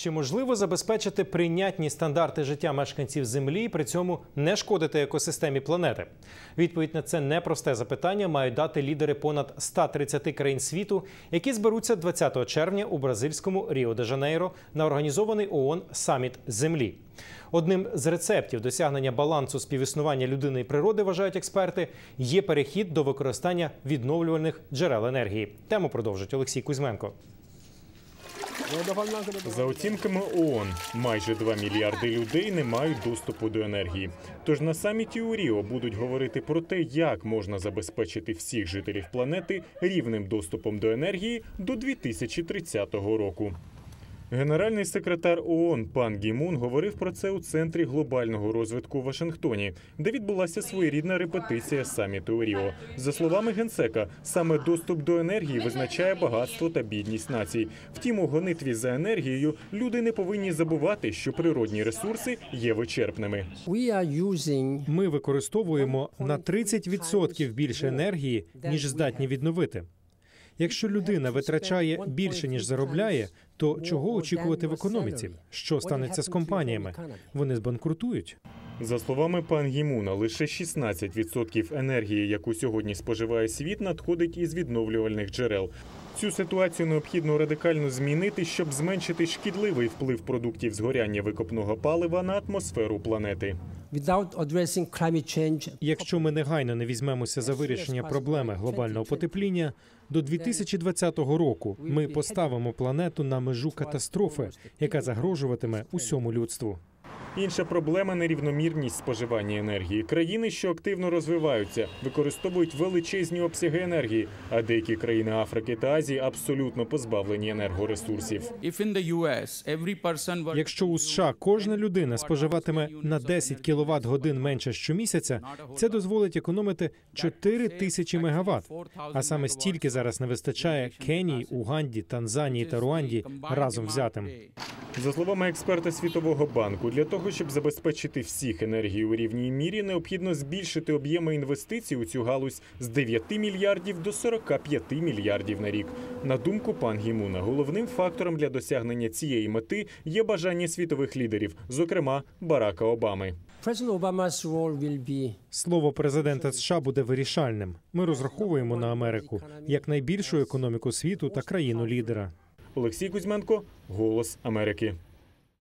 Чи можливо забезпечити прийнятні стандарти життя мешканців Землі і при цьому не шкодити екосистемі планети? Відповідь на це непросте запитання мають дати лідери понад 130 країн світу, які зберуться 20 червня у бразильському Ріо де Жанейро на організований ООН саміт Землі. Одним з рецептів досягнення балансу співіснування людини і природи, вважають експерти, є перехід до використання відновлювальних джерел енергії. Тему продовжить Олексій Кузьменко. За оцінками ООН, майже 2 мільярди людей не мають доступу до енергії. Тож на саміті у Ріо будуть говорити про те, як можна забезпечити всіх жителів планети рівним доступом до енергії до 2030 року. Генеральний секретар ООН пан Гімун говорив про це у центрі глобального розвитку у Вашингтоні, де відбулася своєрідна репетиція саміту у Ріо. За словами генсека, саме доступ до енергії визначає багатство та бідність націй. Втім, у гонитві за енергією люди не повинні забувати, що природні ресурси є вичерпними. We Ми використовуємо на 30% більше енергії, ніж здатні відновити. Якщо людина витрачає більше ніж заробляє, то чого очікувати в економіці? Що станеться з компаніями? Вони збанкрутують. За словами пан Гімуна, лише 16% енергії, яку сьогодні споживає світ, надходить із відновлювальних джерел. Цю ситуацію необхідно радикально змінити, щоб зменшити шкідливий вплив продуктів згоряння викопного палива на атмосферу планети. Якщо ми негайно не візьмемося за вирішення проблеми глобального потепління, до 2020 року ми поставимо планету на межу катастрофи, яка загрожуватиме усьому людству. Інша проблема нерівномірність споживання енергії. Країни, що активно розвиваються, використовують величезні обсяги енергії, а деякі країни Африки та Азії абсолютно позбавлені енергоресурсів. Якщо у США кожна людина споживатиме на 10 кВт годин менше щомісяця, це дозволить економити 4 тисячі мегаватт. А саме стільки зараз не вистачає Кенії, Уганді, Танзанії та Руанді разом взятим. За словами експерта Світового банку, для того, щоб забезпечити всіх енергію у рівній мірі, необхідно збільшити об'єми інвестицій у цю галузь з 9 мільярдів до 45 мільярдів на рік. На думку пан Гімуна, головним фактором для досягнення цієї мети є бажання світових лідерів, зокрема Барака Обами. Слово президента США буде вирішальним. Ми розраховуємо на Америку як найбільшу економіку світу та країну лідера. Олексій Кузьменко, Голос Америки.